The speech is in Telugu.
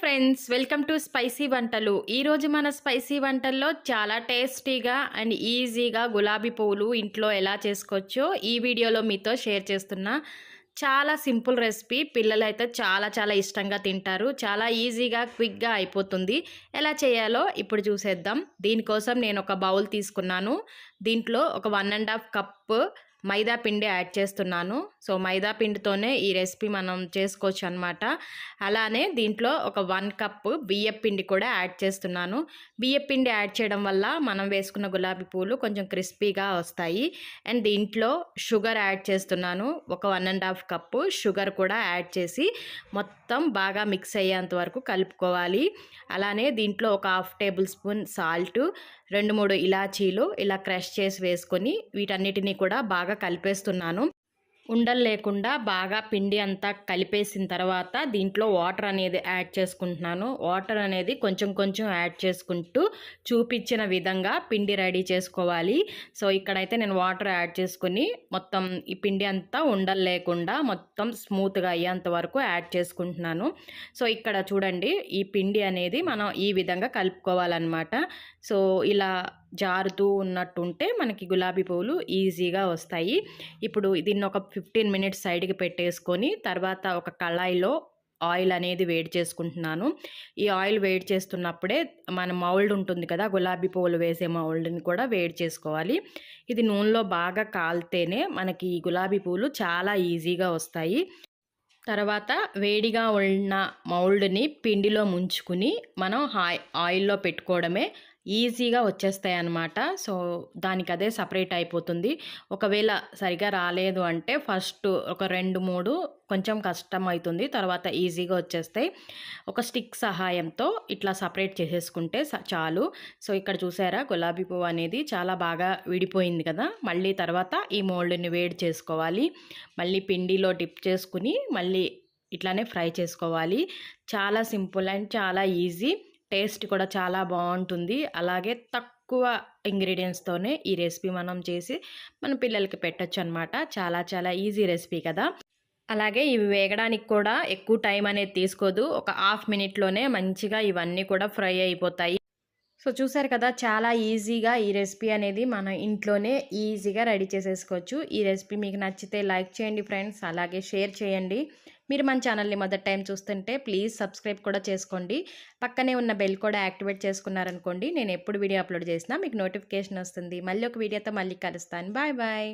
ఫ్రెండ్స్ వెల్కమ్ టు స్పైసీ వంటలు. ఈరోజు మన స్పైసీ వంటల్లో చాలా టేస్టీగా అండ్ ఈజీగా గులాబీ పువ్వులు ఇంట్లో ఎలా చేసుకోవచ్చో ఈ వీడియోలో మీతో షేర్ చేస్తున్నా. చాలా సింపుల్ రెసిపీ. పిల్లలు అయితే చాలా చాలా ఇష్టంగా తింటారు. చాలా ఈజీగా క్విక్గా అయిపోతుంది. ఎలా చేయాలో ఇప్పుడు చూసేద్దాం. దీనికోసం నేను ఒక బౌల్ తీసుకున్నాను. దీంట్లో ఒక one and half cup maida పిండి యాడ్ చేస్తున్నాను. సో మైదా పిండితోనే ఈ రెసిపీ మనం చేసుకోవచ్చు అనమాట అలానే దీంట్లో ఒక వన్ కప్ బియ్యం పిండి కూడా యాడ్ చేస్తున్నాను. బియ్యం పిండి యాడ్ చేయడం వల్ల మనం వేసుకున్న గులాబీ పూలు కొంచెం క్రిస్పీగా వస్తాయి. అండ్ దీంట్లో షుగర్ యాడ్ చేస్తున్నాను. ఒక one and half cup sugar కూడా యాడ్ చేసి మొత్తం బాగా మిక్స్ అయ్యేంత వరకు కలుపుకోవాలి. అలానే దీంట్లో ఒక హాఫ్ టేబుల్ స్పూన్ సాల్ట్ రెండు మూడు ఇలాచీలు ఇలా క్రష్ చేసి వేసుకొని వీటన్నిటిని కూడా బాగా బాగా కలిపేస్తున్నాను. ఉండలు లేకుండా బాగా పిండి అంతా కలిపేసిన తర్వాత దీంట్లో వాటర్ అనేది యాడ్ చేసుకుంటున్నాను. వాటర్ అనేది కొంచెం కొంచెం యాడ్ చేసుకుంటూ చూపించిన విధంగా పిండి రెడీ చేసుకోవాలి. సో ఇక్కడైతే నేను వాటర్ యాడ్ చేసుకుని మొత్తం ఈ పిండి అంతా ఉండలు లేకుండా మొత్తం స్మూత్గా అయ్యేంత వరకు యాడ్ చేసుకుంటున్నాను. సో ఇక్కడ చూడండి ఈ పిండి అనేది మనం ఈ విధంగా కలుపుకోవాలన్నమాట. సో ఇలా జారుతూ ఉన్నట్టుంటే మనకి గులాబీ పువ్వులు ఈజీగా వస్తాయి. ఇప్పుడు దీన్ని ఒక ఫిఫ్టీన్ మినిట్స్ సైడ్కి పెట్టేసుకొని తర్వాత ఒక కళాయిలో ఆయిల్ అనేది వేడి చేసుకుంటున్నాను. ఈ ఆయిల్ వేడి చేస్తున్నప్పుడే మన మౌల్డ్ ఉంటుంది కదా గులాబీ పువ్వులు వేసే మౌల్డ్ని కూడా వేడి చేసుకోవాలి. ఇది నూనెలో బాగా కాలితేనే మనకి ఈ గులాబీ పువ్వులు చాలా ఈజీగా వస్తాయి. తర్వాత వేడిగా ఉన్న మౌల్డ్ని పిండిలో ముంచుకుని మనం హాయ్ ఆయిల్లో పెట్టుకోవడమే ఈజీగా వచ్చేస్తాయి అన్నమాట సో దానికి అదే సపరేట్ అయిపోతుంది. ఒకవేళ సరిగా రాలేదు అంటే ఫస్ట్ ఒక రెండు మూడు కొంచెం కష్టం అవుతుంది తర్వాత ఈజీగా వచ్చేస్తాయి. ఒక స్టిక్ సహాయంతో ఇట్లా సపరేట్ చేసేసుకుంటే చాలు. సో ఇక్కడ చూసారా? గులాబీ పువ్వు అనేది చాలా బాగా విడిపోయింది కదా? మళ్ళీ తర్వాత ఈ మోల్డ్ని వేడి చేసుకోవాలి. మళ్ళీ పిండిలో డిప్ చేసుకుని మళ్ళీ ఇట్లానే ఫ్రై చేసుకోవాలి. చాలా సింపుల్ అండ్ చాలా ఈజీ. టేస్ట్ కూడా చాలా బాగుంటుంది. అలాగే తక్కువ ఇంగ్రీడియంట్స్తోనే ఈ రెసిపీ మనం చేసి మన పిల్లలకి పెట్టచ్చు అనమాట చాలా చాలా ఈజీ రెసిపీ కదా? అలాగే ఇవి వేగడానికి కూడా ఎక్కువ టైం అనేది తీసుకోదు. ఒక హాఫ్ మినిట్లోనే మంచిగా ఇవన్నీ కూడా ఫ్రై అయిపోతాయి. సో చూసారు కదా చాలా ఈజీగా ఈ రెసిపీ అనేది మన ఇంట్లోనే ఈజీగా రెడీ చేసేసుకోవచ్చు. ఈ రెసిపీ మీకు నచ్చితే లైక్ చేయండి ఫ్రెండ్స్. అలాగే షేర్ చేయండి. మీరు మన ఛానల్ని మొదటి టైం చూస్తుంటే ప్లీజ్ సబ్స్క్రైబ్ కూడా చేసుకోండి. పక్కనే ఉన్న బెల్ కూడా యాక్టివేట్ చేసుకున్నారనుకోండి నేను ఎప్పుడు వీడియో అప్లోడ్ చేసినా మీకు నోటిఫికేషన్ వస్తుంది. మళ్ళీ ఒక వీడియోతో మళ్ళీ కలుస్తాను. Bye bye.